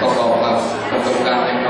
ประกอบกับประสบการณ์